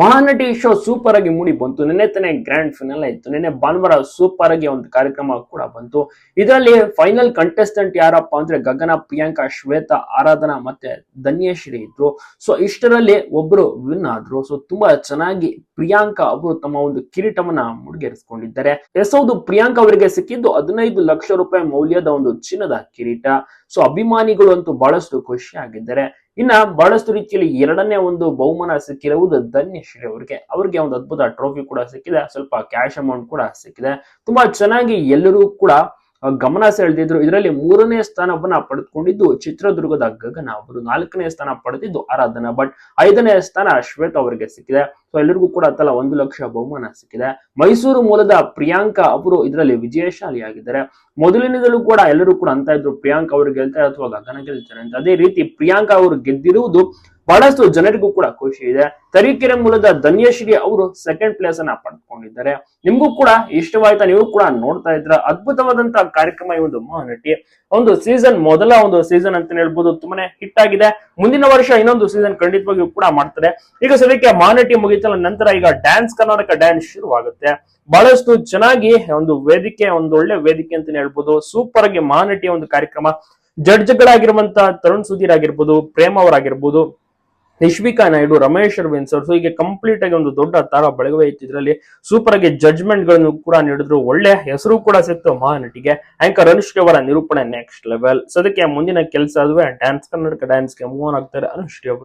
Mahanati show super ಆಗಿ ಮೂಡಿ ಬಂತು. ನಿನ್ನೆ ತಾನೇ ಗ್ರ್ಯಾಂಡ್ ಫಿನಲ್ ಆಯ್ತು. ನಿನ್ನೆ ಭಾನುವಾರ ಸೂಪರ್ ಆಗಿ ಒಂದು ಕಾರ್ಯಕ್ರಮ ಕೂಡ ಬಂತು. ಇದರಲ್ಲಿ ಫೈನಲ್ ಕಂಟೆಸ್ಟೆಂಟ್ ಯಾರಪ್ಪ ಅಂದ್ರೆ ಗಗನ, ಪ್ರಿಯಾಂಕಾ, ಶ್ವೇತಾ, ಆರಾಧನಾ ಮತ್ತೆ ಧನ್ಯಶ್ರೀ ಇದ್ರು. ಸೊ ಇಷ್ಟರಲ್ಲಿ ಒಬ್ರು ವಿನ್ ಆದ್ರು. ಸೊ ತುಂಬಾ ಚೆನ್ನಾಗಿ ಪ್ರಿಯಾಂಕಾ ಅವರು ತಮ್ಮ ಒಂದು ಕಿರೀಟವನ್ನ ಮುಡಿಗೇರಿಸಿಕೊಂಡಿದ್ದಾರೆ. ಎಸ್ ಹೌದು, ಪ್ರಿಯಾಂಕಾ ಅವರಿಗೆ ಸಿಕ್ಕಿದ್ದು ಹದಿನೈದು ಲಕ್ಷ ರೂಪಾಯಿ ಮೌಲ್ಯದ ಒಂದು ಚಿನ್ನದ ಕಿರೀಟ. ಸೊ ಅಭಿಮಾನಿಗಳು ಅಂತೂ ಬಹಳಷ್ಟು ಖುಷಿಯಾಗಿದ್ದಾರೆ ಇನ್ನ ಬಹಳಷ್ಟು ರೀತಿಯಲ್ಲಿ ಎರಡನೇ ಒಂದು ಬಹುಮಾನ ಸಿಕ್ಕಿರುವುದು ಧನ್ಯಶ್ರೀ ಅವರಿಗೆ. ಅವರಿಗೆ ಒಂದು ಅದ್ಭುತ ಟ್ರೋಫಿ ಕೂಡ ಸಿಕ್ಕಿದೆ. ಸ್ವಲ್ಪ ಕ್ಯಾಶ್ ಅಮೌಂಟ್ ಕೂಡ ಸಿಕ್ಕಿದೆ. ತುಂಬಾ ಚೆನ್ನಾಗಿ ಎಲ್ಲರೂ ಕೂಡ ಗಮನ ಸೆಳೆದಿದ್ರು. ಇದರಲ್ಲಿ ಮೂರನೇ ಸ್ಥಾನವನ್ನ ಪಡೆದುಕೊಂಡಿದ್ದು ಚಿತ್ರದುರ್ಗದ ಗಗನ. ಅವರು ನಾಲ್ಕನೇ ಸ್ಥಾನ ಪಡೆದಿದ್ದು ಆರಾಧನಾ. ಭಟ್ ಐದನೇ ಸ್ಥಾನ ಶ್ವೇತ ಅವರಿಗೆ ಸಿಕ್ಕಿದೆ. ಸೊ ಎಲ್ಲರಿಗೂ ಕೂಡ ತಲಾ ಒಂದು ಲಕ್ಷ ಬಹುಮಾನ ಸಿಕ್ಕಿದೆ. ಮೈಸೂರು ಮೂಲದ ಪ್ರಿಯಾಂಕಾ ಅವರು ಇದರಲ್ಲಿ ವಿಜಯಶಾಲಿಯಾಗಿದ್ದಾರೆ. ಮೊದಲಿನಿಂದಲೂ ಕೂಡ ಎಲ್ಲರೂ ಕೂಡ ಅಂತ ಇದ್ರು. ಪ್ರಿಯಾಂಕಾ ಅವರು ಗೆಲ್ತಾರೆ ಅಥವಾ ಗಗನ ಗೆಲ್ತಾರೆ ಅಂತ. ಅದೇ ರೀತಿ ಪ್ರಿಯಾಂಕಾ ಅವರು ಗೆದ್ದಿರುವುದು ಬಹಳಷ್ಟು ಜನರಿಗೂ ಕೂಡ ಖುಷಿ ಇದೆ. ತರೀಕೆರೆ ಮೂಲದ ಧನ್ಯಶ್ರೀ ಅವರು ಸೆಕೆಂಡ್ ಪ್ಲೇಸ್ ಅನ್ನ ಪಡೆದುಕೊಂಡಿದ್ದಾರೆ ನಿಮ್ಗೂ ಕೂಡ ಇಷ್ಟವಾಯ್ತಾ? ನೀವು ಕೂಡ ನೋಡ್ತಾ ಇದ್ರ ಅದ್ಭುತವಾದಂತಹ ಕಾರ್ಯಕ್ರಮ ಈ ಒಂದು ಮಹಾನಟಿ. ಒಂದು ಸೀಸನ್ ಮೊದಲ ಒಂದು ಸೀಸನ್ ಅಂತ ಹೇಳ್ಬೋದು. ತುಂಬಾನೇ ಹಿಟ್ ಆಗಿದೆ. ಮುಂದಿನ ವರ್ಷ ಇನ್ನೊಂದು ಸೀಸನ್ ಖಂಡಿತವಾಗಿಯೂ ಕೂಡ ಮಾಡ್ತಾರೆ ಈಗ ಸದ್ಯಕ್ಕೆ ಮಹಾನಟಿ ಮುಗಿತಲ್ಲ, ನಂತರ ಈಗ ಡ್ಯಾನ್ಸ್ ಕರ್ನಾಟಕ ಡ್ಯಾನ್ಸ್ ಶುರುವಾಗುತ್ತೆ. ಬಹಳಷ್ಟು ಚೆನ್ನಾಗಿ ಒಂದು ವೇದಿಕೆ, ಒಂದು ಒಳ್ಳೆ ವೇದಿಕೆ ಅಂತಾನೆ ಹೇಳ್ಬೋದು. ಸೂಪರ್ ಆಗಿ ಮಹಾನಟಿಯ ಒಂದು ಕಾರ್ಯಕ್ರಮ. ಜಡ್ಜ್ಗಳಾಗಿರುವಂತಹ ತರುಣ್ ಸುಧೀರ್ ಆಗಿರ್ಬೋದು, ಪ್ರೇಮ್ ಅವರಾಗಿರ್ಬೋದು. ನಿಶ್ವಿಕಾ ನಾಯ್ಡು, ರಮೇಶ್ ಅರವಿಂದ್ ಸರ್, ಸೊ ಹೀಗೆ ಕಂಪ್ಲೀಟ್ ಆಗಿ ಒಂದು ದೊಡ್ಡ ತಾರ ಬೆಳಗುವೆ ಇತ್ತು ಇದರಲ್ಲಿ ಸೂಪರ್ ಆಗಿ ಜಡ್ಜ್ಮೆಂಟ್ಗಳನ್ನು ಕೂಡ ನೀಡಿದ್ರು. ಒಳ್ಳೆ ಹೆಸರು ಕೂಡ ಸಿಕ್ತು ಮಹಾನಟಿಗೆ. ಆಂಕರ್ ಅನುಷ್ಕೆ ಅವರ ನಿರೂಪಣೆ ನೆಕ್ಸ್ಟ್ ಲೆವೆಲ್ ಅದಕ್ಕೆ ಮುಂದಿನ ಕೆಲಸ ಅದುವೆ ಡ್ಯಾನ್ಸ್ ಕರ್ನಾಟಕ ಡ್ಯಾನ್ಸ್ಗೆ ಮೂವ್ ಆಗ್ತಾರೆ ಅನುಷ್ಕೆ